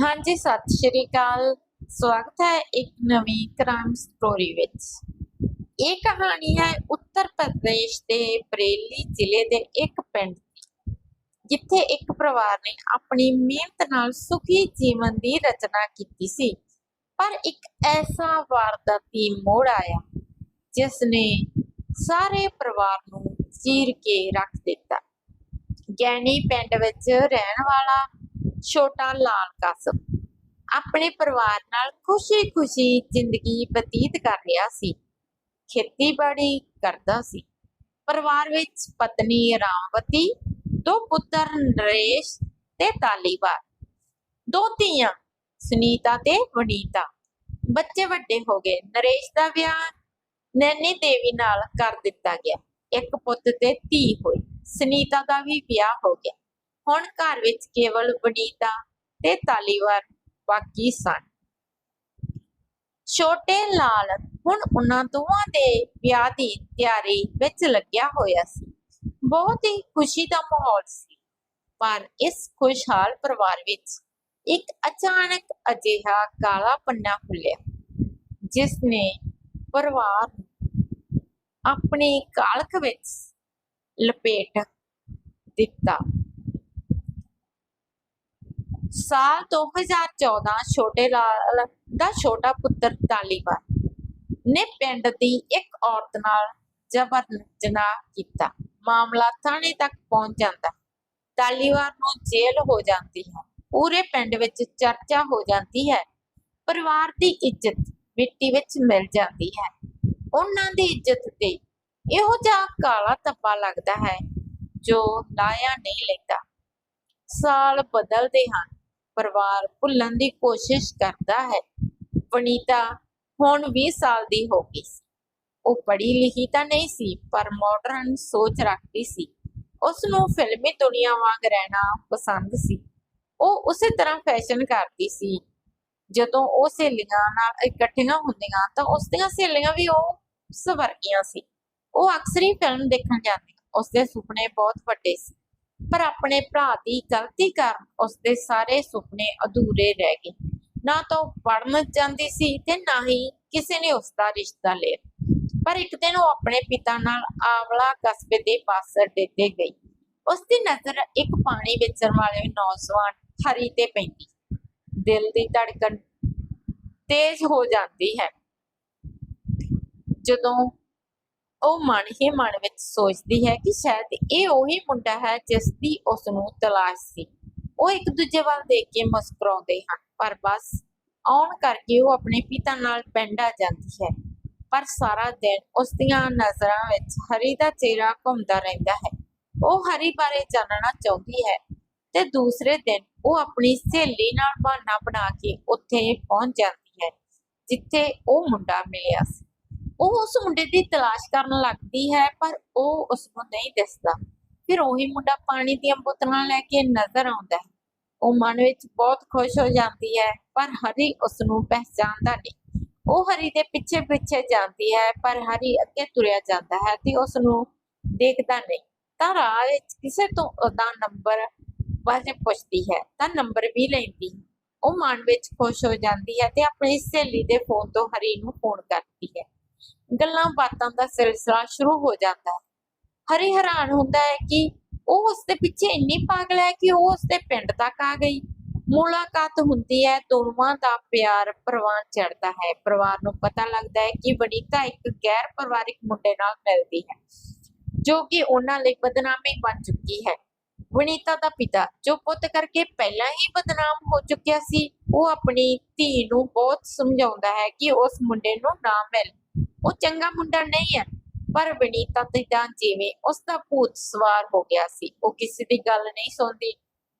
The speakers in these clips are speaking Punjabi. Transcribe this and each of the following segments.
ਹਾਂਜੀ, ਸਤਿ ਸ਼੍ਰੀ ਅਕਾਲ। ਸਵਾਗਤ ਹੈ ਇੱਕ ਨਵੀਂ ਕ੍ਰਾਈਮ ਸਟੋਰੀ ਵਿੱਚ। ਇਹ ਕਹਾਣੀ ਹੈ ਉੱਤਰ ਪ੍ਰਦੇਸ਼ ਦੇ ਬਰੇਲੀ ਜ਼ਿਲ੍ਹੇ ਦੇ ਇੱਕ ਪਿੰਡ ਦੀ, ਜਿੱਥੇ ਇੱਕ ਪਰਿਵਾਰ ਨੇ ਆਪਣੀ ਮਿਹਨਤ ਨਾਲ ਸੁਖੀ ਜੀਵਨ ਦੀ ਰਚਨਾ ਕੀਤੀ ਸੀ। ਪਰ ਇੱਕ ਐਸਾ ਵਾਰਦਾਤੀ ਮੋੜ ਆਇਆ ਜਿਸ ਨੇ ਸਾਰੇ ਪਰਿਵਾਰ ਨੂੰ ਚੀਰ ਕੇ ਰੱਖ ਦਿੱਤਾ। ਗੈਣੀ ਪਿੰਡ ਵਿੱਚ ਰਹਿਣ ਵਾਲਾ ਛੋਟਾ ਲਾਲ ਕਸਬ ਆਪਣੇ ਪਰਿਵਾਰ ਨਾਲ ਖੁਸ਼ੀ-ਖੁਸ਼ੀ ਜ਼ਿੰਦਗੀ ਬਤੀਤ ਕਰ ਰਿਹਾ ਸੀ। ਖੇਤੀਬਾੜੀ ਕਰਦਾ ਸੀ। ਪਰਿਵਾਰ ਵਿੱਚ ਪਤਨੀ ਰਾਮਵਤੀ, ਦੋ ਪੁੱਤਰ ਨਰੇਸ਼ ਤੇ ਤਾਲੀਬਾਰ ਦੋ ਧੀਆਂ, ਸੁਨੀਤਾ ਤੇ ਵਨੀਤਾ ਬੱਚੇ ਵੱਡੇ ਹੋ ਗਏ। ਨਰੇਸ਼ ਦਾ ਵਿਆਹ ਨੈਣੀ ਦੇਵੀ ਨਾਲ ਕਰ ਦਿੱਤਾ ਗਿਆ। ਇੱਕ ਪੁੱਤ ਤੇ ਧੀ ਹੋਈ। ਸੁਨੀਤਾ ਦਾ ਵੀ ਵਿਆਹ ਹੋ ਗਿਆ। ਹੁਣ ਘਰ ਵਿੱਚ ਕੇਵਲ ਵਨੀਤਾ ਤੇ ਤਾਲੀਵਾਰ ਬਾਕੀ ਸਨ। ਛੋਟੇ ਲਾਲ ਹੁਣ ਉਹਨਾਂ ਦੋਵਾਂ ਦੇ ਵਿਆਹ ਦੀ ਤਿਆਰੀ ਵਿੱਚ ਲੱਗਿਆ ਹੋਇਆ ਸੀ। ਬਹੁਤ ਹੀ ਖੁਸ਼ੀ ਦਾ ਮਾਹੌਲ ਸੀ, ਪਰ ਇਸ ਖੁਸ਼ਹਾਲ ਪਰਿਵਾਰ ਵਿੱਚ ਇੱਕ ਅਚਾਨਕ ਅਜਿਹਾ ਕਾਲਾ ਪੰਨਾ ਖੁੱਲਿਆ ਜਿਸ ਨੇ ਪਰਿਵਾਰ ਨੂੰ ਆਪਣੀ ਕਾਲਖ ਵਿੱਚ ਲਪੇਟ ਦਿੱਤਾ। ਸਾਲ 2014 ਛੋਟੇ ਲਾਲ ਦਾ ਛੋਟਾ ਪੁੱਤਰ ਤਾਲੀਬਾਨ ਨੇ ਪਿੰਡ ਦੀ ਇੱਕ ਔਰਤ ਨਾਲ ਜ਼ਬਰ ਜਨਾਹ ਕੀਤਾ। ਮਾਮਲਾ ਥਾਣੇ ਤੱਕ ਪਹੁੰਚ ਜਾਂਦਾ। ਤਾਲੀਬਾਨ ਨੂੰ ਜੇਲ੍ਹ ਹੋ ਜਾਂਦੀ ਹੈ। ਪੂਰੇ ਪਿੰਡ ਵਿੱਚ ਚਰਚਾ ਹੋ ਜਾਂਦੀ ਹੈ। ਪਰਿਵਾਰ ਦੀ ਇੱਜ਼ਤ ਮਿੱਟੀ ਵਿੱਚ ਮਿਲ ਜਾਂਦੀ ਹੈ। ਉਹਨਾਂ ਦੀ ਇੱਜ਼ਤ ਤੇ ਇਹੋ ਜਿਹਾ ਕਾਲਾ ਧੱਬਾ ਲੱਗਦਾ ਹੈ ਜੋ ਲਾਇਆ ਨਹੀਂ ਲੈਂਦਾ। ਸਾਲ ਬਦਲਦੇ ਹਨ। ਪਰਿਵਾਰ ਭੁੱਲਣ ਦੀ ਕੋਸ਼ਿਸ਼ ਕਰਦਾ ਹੈ। ਵਨੀਤਾ ਹੁਣ 20 ਸਾਲ ਦੀ ਹੋ ਗਈ ਸੀ। ਉਹ ਪੜ੍ਹੀ ਲਿਖੀ ਤਾਂ ਨਹੀਂ ਸੀ, ਪਰ ਮਾਡਰਨ ਸੋਚ ਰੱਖਦੀ ਸੀ। ਉਸ ਨੂੰ ਫਿਲਮੀ ਦੁਨੀਆ ਵਾਂਗ ਰਹਿਣਾ ਪਸੰਦ ਸੀ। ਉਹ ਉਸੇ ਤਰ੍ਹਾਂ ਫੈਸ਼ਨ ਕਰਦੀ ਸੀ। ਜਦੋਂ ਉਹ ਸਹੇਲੀਆਂ ਨਾਲ ਇਕੱਠੀਆਂ ਹੁੰਦੀਆਂ ਤਾਂ ਉਸ ਦੀਆਂ ਸਹੇਲੀਆਂ ਵੀ ਉਹ ਸਵਰਗੀਆਂ ਸੀ। ਉਹ ਅਕਸਰ ਹੀ ਫਿਲਮ ਦੇਖਣ ਜਾਂਦੀਆਂ। ਉਸ ਦੇ ਸੁਪਨੇ ਬਹੁਤ ਵੱਡੇ ਸੀ। ਪਰ ਆਪਣੇ ਭਰਾ ਦੀ ਗਲਤੀ ਕਾਰਨ ਉਸਦੇ ਸਾਰੇ ਸੁਪਨੇ ਅਧੂਰੇ ਰਹਿ ਗਏ। ਨਾ ਤਾਂ ਉਹ ਪੜਨ ਜਾਂਦੀ ਸੀ ਤੇ ਨਾ ਹੀ ਕਿਸੇ ਨੇ ਉਸ ਦਾ ਰਿਸ਼ਤਾ ਲਿਆ। ਪਰ ਇੱਕ ਦਿਨ ਉਹ ਆਪਣੇ ਪਿਤਾ ਨਾਲ ਆਵਲਾ ਕਸਬੇ ਦੇ ਪਾਸ ਅੱਡੇ ਤੇ ਗਈ। ਉਸ ਦੀ ਨਜ਼ਰ ਇੱਕ ਪਾਣੀ ਵੇਚਣ ਵਾਲੇ ਨੌਜਵਾਨ ਹਰੀ ਤੇ ਪੈਂਦੀ। ਦਿਲ ਦੀ ਧੜਕਨ ਤੇਜ਼ ਹੋ ਜਾਂਦੀ ਹੈ। ਜਦੋਂ ਉਹ ਮਨ ਹੀ ਮਨ ਵਿੱਚ ਸੋਚਦੀ ਹੈ ਕਿ ਸ਼ਾਇਦ ਇਹ ਉਹੀ ਮੁੰਡਾ ਹੈ ਜਿਸ ਦੀ ਉਸ ਨੂੰ ਤਲਾਸ਼ ਸੀ। ਉਹ ਇੱਕ ਦੂਜੇ ਵੱਲ ਦੇਖ ਕੇ ਮੁਸਕਰਾਉਂਦੇ ਹਨ, ਪਰ ਬਸ ਆਉਣ ਕਰਕੇ ਉਹ ਆਪਣੇ ਪਿਤਾ ਨਾਲ ਪਿੰਡ ਆ ਜਾਂਦੀ ਹੈ। ਪਰ ਸਾਰਾ ਦਿਨ ਉਸ ਦੀਆਂ ਨਜ਼ਰਾਂ ਵਿੱਚ ਹਰੀ ਦਾ ਚਿਹਰਾ ਘੁੰਮਦਾ ਰਹਿੰਦਾ ਹੈ। ਉਹ ਹਰੀ ਬਾਰੇ ਜਾਣਨਾ ਚਾਹੁੰਦੀ ਹੈ ਤੇ ਦੂਸਰੇ ਦਿਨ ਉਹ ਆਪਣੀ ਸਹੇਲੀ ਨਾਲ ਬਹਾਨਾ ਬਣਾ ਕੇ ਉੱਥੇ ਪਹੁੰਚ ਜਾਂਦੀ ਹੈ, ਜਿੱਥੇ ਉਹ ਮੁੰਡਾ ਮਿਲਿਆ ਸੀ। ਉਹ ਉਸ ਮੁੰਡੇ ਦੀ ਤਲਾਸ਼ ਕਰਨ ਲੱਗਦੀ ਹੈ, ਪਰ ਉਹ ਉਸ ਨੂੰ ਨਹੀਂ ਦਿਸਦਾ। ਫਿਰ ਉਹੀ ਮੁੰਡਾ ਪਾਣੀ ਦੀਆਂ ਬੋਤਲਾਂ ਲੈ ਕੇ ਨਜ਼ਰ ਆਉਂਦਾ ਹੈ। ਉਹ ਮਨ ਵਿੱਚ ਬਹੁਤ ਖੁਸ਼ ਹੋ ਜਾਂਦੀ ਹੈ, ਪਰ ਹਰੀ ਉਸ ਨੂੰ ਪਹਿਚਾਨਦਾ ਨਹੀਂ। ਉਹ ਹਰੀ ਦੇ ਪਿੱਛੇ ਪਿੱਛੇ ਜਾਂਦੀ ਹੈ, ਪਰ ਹਰੀ ਅੱਗੇ ਤੁਰਿਆ ਜਾਂਦਾ ਹੈ ਤੇ ਉਸ ਨੂੰ ਦੇਖਦਾ ਨਹੀਂ। ਤਾਂ ਰਾਹ ਵਿੱਚ ਕਿਸੇ ਤੋਂ ਉਹਦਾ ਨੰਬਰ ਬਾਰੇ ਪੁੱਛਦੀ ਹੈ, ਤਾਂ ਨੰਬਰ ਵੀ ਲੈਂਦੀ। ਉਹ ਮਨ ਵਿੱਚ ਖੁਸ਼ ਹੋ ਜਾਂਦੀ ਹੈ ਤੇ ਆਪਣੀ ਸਹੇਲੀ ਦੇ ਫੋਨ ਤੋਂ ਹਰੀ ਨੂੰ ਫੋਨ ਕਰਦੀ ਹੈ। ਗੱਲਾਂ ਬਾਤਾਂ ਦਾ ਸਿਲਸਿਲਾ ਸ਼ੁਰੂ ਹੋ ਜਾਂਦਾ ਹੈ। ਹਰੀ ਹੈਰਾਨ ਹੁੰਦਾ ਹੈ ਕਿ ਉਹ ਉਸ ਦੇ ਪਿੱਛੇ ਇੰਨੀ ਪਾਗਲ ਹੈ ਕਿ ਉਹ ਉਸ ਦੇ ਪਿੰਡ ਤੱਕ ਆ ਗਈ। ਮੁਲਾਕਾਤ ਹੁੰਦੀ ਹੈ, ਦੋਵਾਂ ਦਾ ਪਿਆਰ ਪ੍ਰਵਾਨ ਚੜਦਾ ਹੈ। ਪਰਿਵਾਰ ਨੂੰ ਪਤਾ ਲੱਗਦਾ ਹੈ ਕਿ ਵਨੀਤਾ ਇੱਕ ਗੈਰ ਪਰਿਵਾਰਿਕ ਮੁੰਡੇ ਨਾਲ ਮਿਲਦੀ ਹੈ, ਜੋ ਕਿ ਉਹਨਾਂ ਲਈ ਬਦਨਾਮੀ ਬਣ ਚੁੱਕੀ ਹੈ। ਵਨੀਤਾ ਦਾ ਪਿਤਾ, ਜੋ ਪੁੱਤ ਕਰਕੇ ਪਹਿਲਾਂ ਹੀ ਬਦਨਾਮ ਹੋ ਚੁੱਕਿਆ ਸੀ, ਉਹ ਆਪਣੀ ਧੀ ਨੂੰ ਬਹੁਤ ਸਮਝਾਉਂਦਾ ਹੈ ਕਿ ਉਸ ਮੁੰਡੇ ਨੂੰ ਨਾ ਮਿਲ। ਉਹ ਚੰਗਾ ਮੁੰਡਾ ਨਹੀਂ ਹੈ। ਪਰ ਵਨੀਤਾ ਤੇ ਤਾਂ ਜਿਵੇਂ ਉਸ ਦਾ ਭੂਤ ਸਵਾਰ ਹੋ ਗਿਆ ਸੀ, ਉਹ ਕਿਸੇ ਦੀ ਗੱਲ ਨਹੀਂ ਸੁਣਦੀ।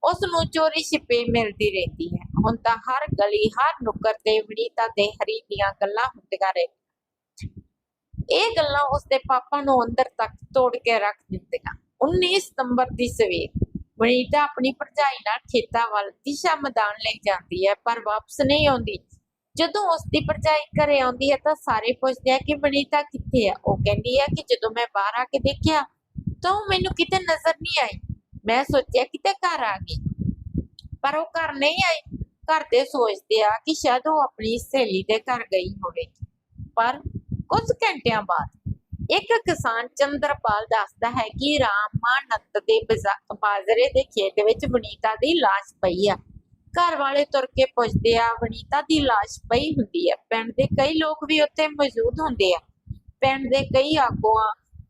ਉਸ ਨੂੰ ਚੋਰੀ ਛਿਪੇ ਮਿਲਦੀ ਰਹਿੰਦੀ ਹੈ। ਹੁਣ ਤਾਂ ਹਰ ਗਲੀ, ਹਰ ਨੁੱਕਰ ਤੇ ਵਨੀਤਾ ਦੇ ਹਰੀ ਦੀਆਂ ਗੱਲਾਂ ਹੁੰਦੀਆਂ ਰਹਿੰਦੀਆਂ ਇਹ ਗੱਲਾਂ ਉਸ ਦੇ ਪਾਪਾ ਨੂੰ ਅੰਦਰ ਤੱਕ ਤੋੜ ਕੇ ਰੱਖ ਦਿੰਦੀਆਂ। 19 ਸਤੰਬਰ ਦੀ ਸਵੇਰ ਵਨੀਤਾ ਆਪਣੀ ਭਰਜਾਈ ਨਾਲ ਖੇਤਾਂ ਵੱਲ ਦਿਸ਼ਾ ਮੈਦਾਨ ਲਈ ਜਾਂਦੀ ਹੈ, ਪਰ ਵਾਪਸ ਨਹੀਂ ਆਉਂਦੀ। ਜਦੋਂ ਉਸ ਦੀ ਭਰਜਾਈ ਘਰੇ ਆਉਂਦੀ ਹੈ ਤਾਂ ਸਾਰੇ ਪੁੱਛਦੇ ਆ ਕਿ ਵਨੀਤਾ ਕਿੱਥੇ ਆ? ਉਹ ਕਹਿੰਦੀ ਹੈ ਕਿ ਜਦੋਂ ਮੈਂ ਬਾਹਰ ਆ ਕੇ ਦੇਖਿਆ ਤਾਂ ਉਹ ਮੈਨੂੰ ਕਿਤੇ ਨਜ਼ਰ ਨਹੀਂ ਆਈ। ਮੈਂ ਸੋਚਿਆ ਕਿਤੇ ਘਰ ਆ ਗਈ। ਪਰ ਉਹ ਘਰ ਨਹੀਂ ਆਈ। ਘਰ ਦੇ ਸੋਚਦੇ ਆ ਕਿ ਸ਼ਾਇਦ ਉਹ ਆਪਣੀ ਸਹੇਲੀ ਦੇ ਘਰ ਗਈ ਹੋਵੇ। ਪਰ ਕੁਝ ਘੰਟਿਆਂ ਬਾਅਦ ਇੱਕ ਕਿਸਾਨ ਚੰਦਰਪਾਲ ਦੱਸਦਾ ਹੈ ਕਿ ਰਾਮਾਨੰਦ ਦੇ ਬਜ਼ਾ- ਬਾਜ਼ਰੇ ਦੇ ਖੇਤ ਵਿੱਚ ਵਨੀਤਾ ਦੀ ਲਾਸ਼ ਪਈ ਆ। ਘਰ ਵਾਲੇ ਤੁਰ ਕੇ ਪੁੱਛਦੇ ਆ ਵਨੀਤਾ ਦੀ ਲਾਸ਼ ਪਈ ਹੁੰਦੀ ਹੈ ਪਿੰਡ ਦੇ ਕਈ ਲੋਕ ਵੀ ਉੱਥੇ ਮੌਜੂਦ ਹੁੰਦੇ ਆ। ਪਿੰਡ ਦੇ ਕਈ ਆਗੂਆਂ,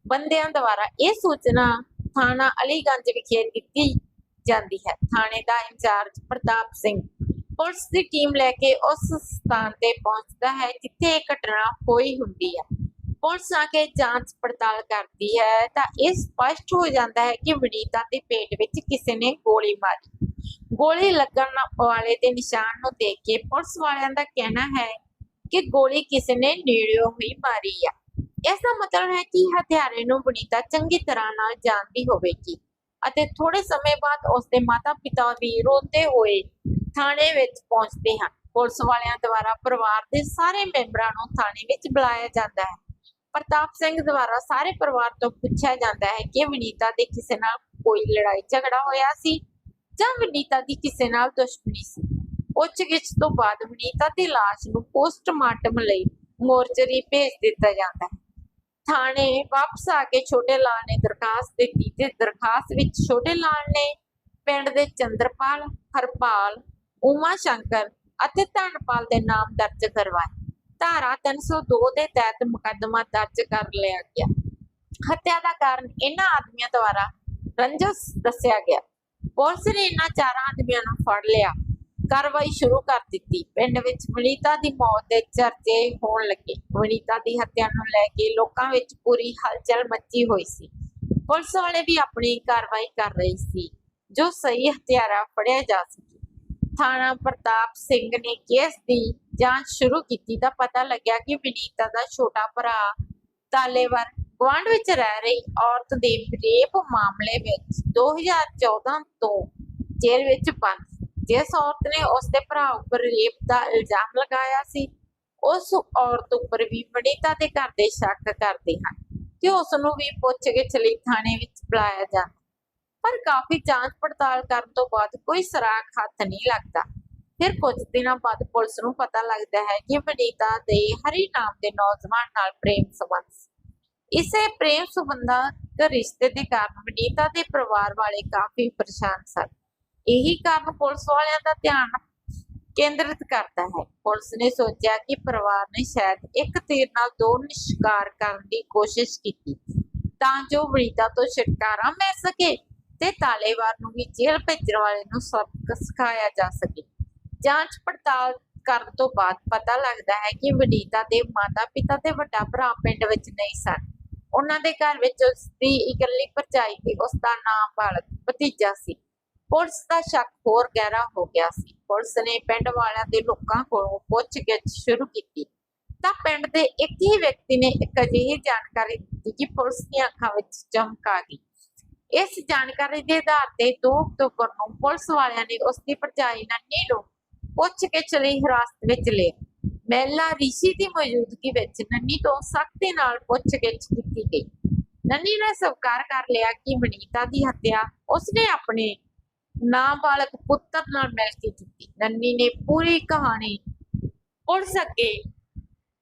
ਬੰਦਿਆਂ ਦੁਆਰਾ ਇਹ ਸੂਚਨਾ ਥਾਣਾ ਅਲੀਗੰਜ ਵਿਖੇ ਦਿੱਤੀ ਜਾਂਦੀ ਹੈ। ਥਾਣੇ ਦਾ in charge Pratap Singh. Police the team ਲੈ ਕੇ ਉਸ ਸਥਾਨ ਤੇ ਪਹੁੰਚਦਾ ਹੈ, ਜਿੱਥੇ ਇਹ ਘਟਨਾ ਹੋਈ ਹੁੰਦੀ ਹੈ ਪੁਲਿਸ ਆ ਕੇ ਜਾਂਚ ਪੜਤਾਲ ਕਰਦੀ ਹੈ ਤਾਂ ਇਹ ਸਪਸ਼ਟ ਹੋ ਜਾਂਦਾ ਹੈ ਕਿ ਵਨੀਤਾ ਦੇ ਪੇਟ ਵਿੱਚ ਕਿਸੇ ਨੇ ਗੋਲੀ ਮਾਰੀ। ਗੋਲੀ ਲੱਗਣ ਵਾਲੇ ਦੇ ਨਿਸ਼ਾਨ ਨੂੰ ਦੇਖ ਕੇ ਪੁਲਿਸ ਵਾਲਿਆਂ ਦਾ ਕਹਿਣਾ ਹੈ ਕਿ ਗੋਲੀ ਕਿਸੇ ਨੇ ਨੇੜਿਓਂ ਹੀ ਮਾਰੀ ਆ। ਇਸ ਦਾ ਮਤਲਬ ਹੈ ਕਿ ਹਥਿਆਰੇ ਨੂੰ ਵਨੀਤਾ ਚੰਗੀ ਤਰ੍ਹਾਂ ਨਾਲ ਜਾਣਦੀ ਹੋਵੇਗੀ ਅਤੇ ਥੋੜੇ ਸਮੇਂ ਬਾਅਦ ਉਸ ਦੇ ਮਾਤਾ-ਪਿਤਾ ਵੀ ਰੋਂਦੇ ਹੋਏ ਥਾਣੇ ਵਿੱਚ ਪਹੁੰਚਦੇ ਹਨ। ਪੁਲਿਸ ਵਾਲਿਆਂ ਦੁਆਰਾ ਪਰਿਵਾਰ ਦੇ ਸਾਰੇ ਮੈਂਬਰਾਂ ਨੂੰ ਥਾਣੇ ਵਿੱਚ ਬੁਲਾਇਆ ਜਾਂਦਾ ਹੈ। ਪ੍ਰਤਾਪ ਸਿੰਘ ਦੁਆਰਾ ਸਾਰੇ ਪਰਿਵਾਰ ਤੋਂ ਪੁੱਛਿਆ ਜਾਂਦਾ ਹੈ ਕਿ ਵਨੀਤਾ ਦੇ ਕਿਸੇ ਨਾਲ ਕੋਈ ਲੜਾਈ ਝਗੜਾ ਹੋਇਆ ਸੀ। ਜਾਂ ਵਨੀਤਾ ਦੀ ਕਿਸੇ ਨਾਲ ਦੁਸ਼ਮਣੀ ਸੀ। ਪੁੱਛਗਿੱਛ ਤੋਂ ਬਾਅਦ ਵਨੀਤਾ ਦੀ ਲਾਸ਼ ਨੂੰ ਪੋਸਟਮਾਰਟਮ ਲਈ ਮੋਰਚਰੀ ਭੇਜ ਦਿੱਤਾ ਜਾਂਦਾ ਹੈ। ਥਾਣੇ ਵਾਪਸ ਆ ਕੇ ਛੋਟੇ ਲਾਲ ਨੇ ਦਰਖਾਸਤ ਦਿੱਤੀ ਤੇ ਦਰਖਾਸਤ ਵਿੱਚ ਛੋਟੇ ਲਾਲ ਨੇ ਪਿੰਡ ਦੇ ਚੰਦਰਪਾਲ, ਹਰਪਾਲ, ਉਮਾ ਸ਼ੰਕਰ ਅਤੇ ਧਨਪਾਲ ਦੇ ਨਾਮ ਦਰਜ ਕਰਵਾਏ। ਧਾਰਾ 302 ਦੇ ਤਹਿਤ ਮੁਕੱਦਮਾ ਦਰਜ ਕਰ ਲਿਆ ਗਿਆ। ਹੱਤਿਆ ਦਾ ਕਾਰਨ ਇਹਨਾਂ ਆਦਮੀਆਂ ਦੁਆਰਾ ਰੰਜਸ ਦੱਸਿਆ ਗਿਆ। ਪੁਲਿਸ ਨੇ ਇਹਨਾਂ ਚਾਰਾਂ ਆਦਮੀਆਂ ਨੂੰ ਫੜ ਲਿਆ। ਕਾਰਵਾਈ ਸ਼ੁਰੂ ਕਰ ਦਿੱਤੀ। ਪਿੰਡ ਵਿੱਚ ਵਨੀਤਾ ਦੀ ਮੌਤ ਦੇ ਚਰਚੇ ਹੋਣ ਲੱਗੇ। ਵਨੀਤਾ ਦੀ ਹੱਤਿਆ ਨੂੰ ਲੈ ਕੇ ਲੋਕਾਂ ਵਿੱਚ ਪੂਰੀ ਹਲਚਲ ਮੱਚੀ ਹੋਈ ਸੀ। ਪੁਲਿਸ ਵਾਲੇ ਵੀ ਆਪਣੀ ਕਾਰਵਾਈ ਕਰ ਰਹੀ ਸੀ, ਜੋ ਸਹੀ ਹਥਿਆਰਾ ਫੜਿਆ ਜਾ ਸਕੇ। ਥਾਣਾ ਪ੍ਰਤਾਪ ਸਿੰਘ ਨੇ ਕੇਸ ਦੀ ਜਾਂਚ ਸ਼ੁਰੂ ਕੀਤੀ ਤਾਂ ਪਤਾ ਲੱਗਿਆ ਕਿ ਵਿਨੀਤਾ ਦਾ ਛੋਟਾ ਭਰਾ ਤਾਲੇਵਰ ਗੁਆਂਢ ਵਿੱਚ ਰਹਿ ਰਹੀ ਔਰਤ ਦੇ ਰੇਪ ਮਾਮਲੇ ਵਿੱਚ 2014 ਤੋਂ ਜੇਲ੍ਹ ਵਿੱਚ ਬੰਦ ਜਿਸ ਔਰਤ ਨੇ ਉਸ ਦੇ ਭਰਾ ਉੱਪਰ ਰੇਪ ਦਾ ਇਲਜ਼ਾਮ ਲਗਾਇਆ ਸੀ, ਉਸ ਔਰਤ ਉੱਪਰ ਵੀ ਵਨੀਤਾ ਦੇ ਘਰ ਦੇ ਸ਼ੱਕ ਕਰਦੇ ਹਨ ਕਿ ਉਸ ਨੂੰ ਵੀ ਪੁੱਛਗਿੱਛ ਲਈ ਥਾਣੇ ਵਿੱਚ ਬੁਲਾਇਆ ਜਾਂਦਾ। ਪਰ ਕਾਫੀ ਜਾਂਚ ਪੜਤਾਲ ਕਰਨ ਤੋਂ ਬਾਅਦ ਕੋਈ ਸਰਾਖ ਹੱਥ ਨਹੀਂ ਲੱਗਦਾ। ਫਿਰ ਕੁਝ ਦਿਨਾਂ ਬਾਅਦ ਪੁਲਿਸ ਨੂੰ ਪਤਾ ਲੱਗਦਾ ਹੈ ਕਿ ਵਨੀਤਾ ਦੇ ਹਰੀ ਨਾਮ ਦੇ ਨੌਜਵਾਨ ਨਾਲ ਪ੍ਰੇਮ ਸੰਬੰਧ ਇਸੇ ਪ੍ਰੇਮ ਸੰਬੰਧਾਂ ਰਿਸ਼ਤੇ ਦੇ ਕਾਰਨ ਵਨੀਤਾ ਦੇ ਪਰਿਵਾਰ ਵਾਲੇ ਕਾਫੀ ਪਰੇਸ਼ਾਨ ਸਨ। ਇਹੀ ਕਾਰਨ ਪੁਲਿਸ ਵਾਲਿਆਂ ਦਾ ਧਿਆਨ ਕੇਂਦਰਿਤ ਕਰਦਾ ਹੈ। ਪੁਲਿਸ ਨੇ ਸੋਚਿਆ ਕਿ ਪਰਿਵਾਰ ਨੇ ਸ਼ਾਇਦ ਇੱਕ ਤੀਰ ਨਾਲ ਦੋ ਨਿਸ਼ਕਾਰ ਕਰਨ ਦੀ ਕੋਸ਼ਿਸ਼ ਕੀਤੀ, ਤਾਂ ਜੋ ਵਨੀਤਾ ਤੋਂ ਛੁਟਕਾਰਾ ਮਿਲ ਸਕੇ ਤੇ ਤਾਲੇਵਾਰ ਨੂੰ ਵੀ ਜੇਲ੍ਹ ਭੇਜਣ ਵਾਲੇ ਨੂੰ ਸਬਕ ਸਿਖਾਇਆ ਜਾ ਸਕੇ। ਜਾਂਚ ਪੜਤਾਲ ਕਰਨ ਤੋਂ ਬਾਅਦ ਪਤਾ ਲੱਗਦਾ ਹੈ ਕਿ ਵਨੀਤਾ ਦੇ ਮਾਤਾ-ਪਿਤਾ ਤੇ ਵੱਡਾ ਭਰਾ ਪਿੰਡ ਵਿੱਚ ਨਹੀਂ ਸਨ। ਉਹਨਾਂ ਦੇ ਘਰ ਵਿੱਚ ਉਸ ਦੀ ਇਕੱਲੀ ਭਰਜਾਈ ਤੇ ਉਸ ਦਾ ਨਾਮ ਬਾਲਕ ਭਤੀਜਾ ਸੀ। ਪੁਲਿਸ ਦਾ ਸ਼ੱਕ ਹੋਰ ਗਹਿਰਾ ਹੋ ਗਿਆ ਸੀ। ਪੁਲਿਸ ਨੇ ਪਿੰਡ ਵਾਲਿਆਂ ਦੇ ਲੋਕਾਂ ਕੋਲੋਂ ਪੁੱਛਗਿੱਛ ਸ਼ੁਰੂ ਕੀਤੀ। ਤਾਂ ਪਿੰਡ ਦੇ ਇੱਕ ਹੀ ਵਿਅਕਤੀ ਨੇ ਇੱਕ ਅਜਿਹੀ ਜਾਣਕਾਰੀ ਦਿੱਤੀ ਕਿ ਪੁਲਿਸ ਦੀਆਂ ਅੱਖਾਂ ਵਿੱਚ ਚਮਕ ਆ ਗਈ। ਇਸ ਜਾਣਕਾਰੀ ਦੇ ਆਧਾਰ ਤੇ 2 ਅਕਤੂਬਰ ਨੂੰ ਪੁਲਿਸ ਵਾਲਿਆਂ ਨੇ ਉਸ ਦੀ ਭਰਜਾਈ ਨੰਨੀ ਨੂੰ ਪੁੱਛ ਕੇ ਚਲੀ ਹਿਰਾਸਤ ਵਿੱਚ ਲਿਆ। ਮਹਿਲਾ ਰਿਸ਼ੀ ਦੀ ਮੌਜੂਦਗੀ ਵਿੱਚ ਨੰਨੀ ਤੋਂ ਸਖਤੀ ਨਾਲ ਪੁੱਛਗਿੱਛ ਕੀਤੀ ਗਈ। ਨੰਨੀ ਨੇ ਸਵੀਕਾਰ ਕਰ ਲਿਆ ਕਿ ਵਨੀਤਾ ਦੀ ਹੱਤਿਆ ਉਸਨੇ ਆਪਣੇ ਨਾਬਾਲਗ ਪੁੱਤਰ ਨਾਲ ਮਿਲ ਕੇ ਕੀਤੀ। ਨੰਨੀ ਨੇ ਪੂਰੀ ਕਹਾਣੀ ਪੁਲਿਸ ਅੱਗੇ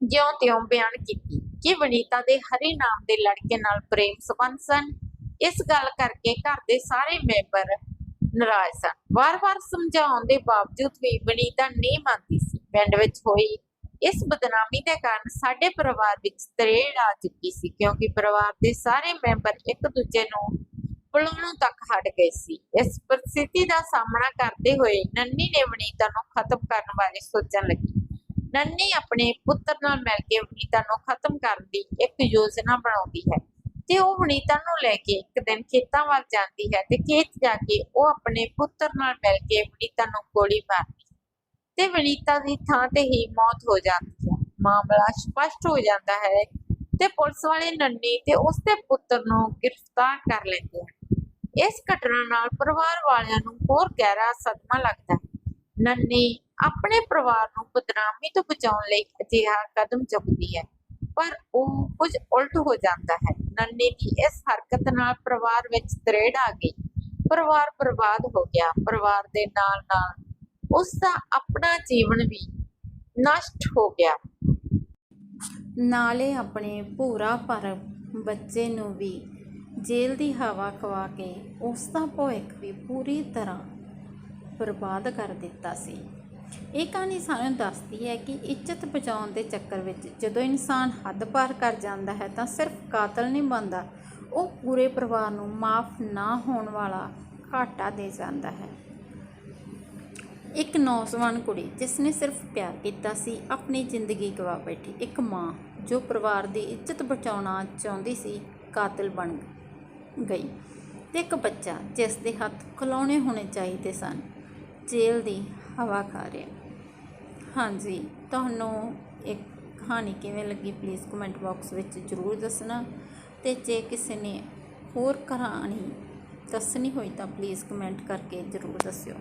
ਜਿਉਂ ਤਿਉਂ ਬਿਆਨ ਕੀਤੀ ਕਿ ਵਨੀਤਾ ਦੇ ਹਰੀ ਨਾਮ ਦੇ ਲੜਕੇ ਨਾਲ ਪ੍ਰੇਮ ਸੰਬੰਧ ਸਨ। ਇਸ ਗੱਲ ਕਰਕੇ ਘਰ ਦੇ ਸਾਰੇ ਮੈਂਬਰ ਨਾਰਾਜ਼ ਸਨ। ਵਾਰ-ਵਾਰ ਸਮਝਾਉਣ ਦੇ ਬਾਵਜੂਦ ਵੀ ਵਨੀਤਾ ਨਹੀਂ ਮੰਨਦੀ ਸੀ। ਪਿੰਡ ਵਿੱਚ ਹੋਈ ਇਸ ਬਦਨਾਮੀ ਦੇ ਕਾਰਨ ਸਾਡੇ ਪਰਿਵਾਰ ਵਿੱਚ ਤਰੇੜ ਆ ਚੁੱਕੀ ਸੀ, ਕਿਉਂਕਿ ਪਰਿਵਾਰ ਦੇ ਸਾਰੇ ਮੈਂਬਰ ਇੱਕ ਦੂਜੇ ਨੂੰ ਬੁਲਾਉਣੋਂ ਤੱਕ ਹਟ ਗਏ ਸੀ। ਇਸ ਪਰਿਸਥਿਤੀ ਦਾ ਸਾਹਮਣਾ ਕਰਦੇ ਹੋਏ ਨੰਨੀ ਨੇ ਵਨੀਤਾ ਨੂੰ ਖਤਮ ਕਰਨ ਬਾਰੇ ਸੋਚਣ ਲੱਗੀ। ਨੰਨੀ ਆਪਣੇ ਪੁੱਤਰ ਨਾਲ ਮਿਲ ਕੇ ਵਨੀਤਾ ਨੂੰ ਖਤਮ ਕਰਨ ਦੀ ਇੱਕ ਯੋਜਨਾ ਬਣਾਉਂਦੀ ਹੈ ਤੇ ਉਹ ਵਨੀਤਾ ਨੂੰ ਲੈ ਕੇ ਇੱਕ ਦਿਨ ਖੇਤਾਂ ਵੱਲ ਜਾਂਦੀ ਹੈ ਤੇ ਖੇਤ ਜਾ ਕੇ ਉਹ ਆਪਣੇ ਪੁੱਤਰ ਨਾਲ ਮਿਲ ਕੇ ਵਨੀਤਾ ਨੂੰ ਗੋਲੀ ਮਾਰਦੀ ਤੇ ਵਨੀਤਾ ਦੀ ਥਾਂ ਤੇ ਹੀ ਮੌਤ ਹੋ ਜਾਂਦੀ ਹੈ। ਮਾਮਲਾ ਸਪਸ਼ਟ ਹੋ ਜਾਂਦਾ ਹੈ ਤੇ ਪੁਲਿਸ ਵਾਲੇ ਨੰਨੀ ਤੇ ਉਸ ਦੇ ਪੁੱਤਰ ਨੂੰ ਗ੍ਰਿਫਤਾਰ ਕਰ ਲੈਂਦੇ ਹਨ। ਇਸ ਘਟਨਾ ਨਾਲ ਪਰਿਵਾਰ ਵਾਲਿਆਂ ਨੂੰ ਹੋਰ ਗਹਿਰਾ ਸਦਮਾ ਲੱਗਦਾ ਹੈ। ਨੰਨੀ ਆਪਣੇ ਪਰਿਵਾਰ ਨੂੰ ਬਦਨਾਮੀ ਤੋਂ ਬਚਾਉਣ ਲਈ ਅਜਿਹਾ ਕਦਮ ਚੁੱਕਦੀ ਹੈ, ਪਰ ਉਹ ਕੁਝ ਉਲਟ ਹੋ ਜਾਂਦਾ ਹੈ। ਨੰਨੀ ਦੀ ਇਸ ਹਰਕਤ ਨਾਲ ਪਰਿਵਾਰ ਵਿੱਚ ਤਰੇੜ ਆ ਗਈ। ਪਰਿਵਾਰ ਬਰਬਾਦ ਹੋ ਗਿਆ। ਪਰਿਵਾਰ ਦੇ ਨਾਲ ਨਾਲ ਉਸ ਦਾ ਆਪਣਾ ਜੀਵਨ ਵੀ ਨਸ਼ਟ ਹੋ ਗਿਆ। ਨਾਲੇ ਆਪਣੇ ਭੂਰਾ ਪਰ ਬੱਚੇ ਨੂੰ ਵੀ ਜੇਲ੍ਹ ਦੀ ਹਵਾ ਖਵਾ ਕੇ ਉਸ ਦਾ ਭਵਿੱਖ ਵੀ ਪੂਰੀ ਤਰ੍ਹਾਂ ਬਰਬਾਦ ਕਰ ਦਿੱਤਾ ਸੀ। ਇਹ ਕਹਾਣੀ ਸਾਨੂੰ ਦੱਸਦੀ ਹੈ ਕਿ ਇੱਜ਼ਤ ਬਚਾਉਣ ਦੇ ਚੱਕਰ ਵਿੱਚ ਜਦੋਂ ਇਨਸਾਨ ਹੱਦ ਪਾਰ ਕਰ ਜਾਂਦਾ ਹੈ ਤਾਂ ਸਿਰਫ ਕਾਤਲ ਨਹੀਂ ਬਣਦਾ, ਉਹ ਪੂਰੇ ਪਰਿਵਾਰ ਨੂੰ ਮਾਫ ਨਾ ਹੋਣ ਵਾਲਾ ਘਾਟਾ ਦੇ ਜਾਂਦਾ ਹੈ। ਇੱਕ ਨੌਜਵਾਨ ਕੁੜੀ ਜਿਸ ਨੇ ਸਿਰਫ ਪਿਆਰ ਕੀਤਾ ਸੀ, ਆਪਣੀ ਜ਼ਿੰਦਗੀ ਗਵਾ ਬੈਠੀ। ਇੱਕ ਮਾਂ ਜੋ ਪਰਿਵਾਰ ਦੀ ਇੱਜ਼ਤ ਬਚਾਉਣਾ ਚਾਹੁੰਦੀ ਸੀ, ਕਾਤਲ ਬਣ ਗਈ ਤੇ ਇੱਕ ਬੱਚਾ ਜਿਸ ਦੇ ਹੱਥ ਖਿਲੌਣੇ ਹੋਣੇ ਚਾਹੀਦੇ ਸਨ, ਜੇਲ੍ਹ ਦੀ ਹਵਾ ਖਾ ਰਿਹਾ। ਹਾਂਜੀ, ਤੁਹਾਨੂੰ ਇੱਕ ਕਹਾਣੀ ਕਿਵੇਂ ਲੱਗੀ ਪਲੀਜ਼ ਕਮੈਂਟ ਬਾਕਸ ਵਿੱਚ ਜ਼ਰੂਰ ਦੱਸਣਾ ਤੇ ਜੇ ਕਿਸੇ ਨੇ ਹੋਰ ਕਹਾਣੀ ਦੱਸਣੀ ਹੋਈ ਤਾਂ ਪਲੀਜ਼ ਕਮੈਂਟ ਕਰਕੇ ਜ਼ਰੂਰ ਦੱਸਿਓ।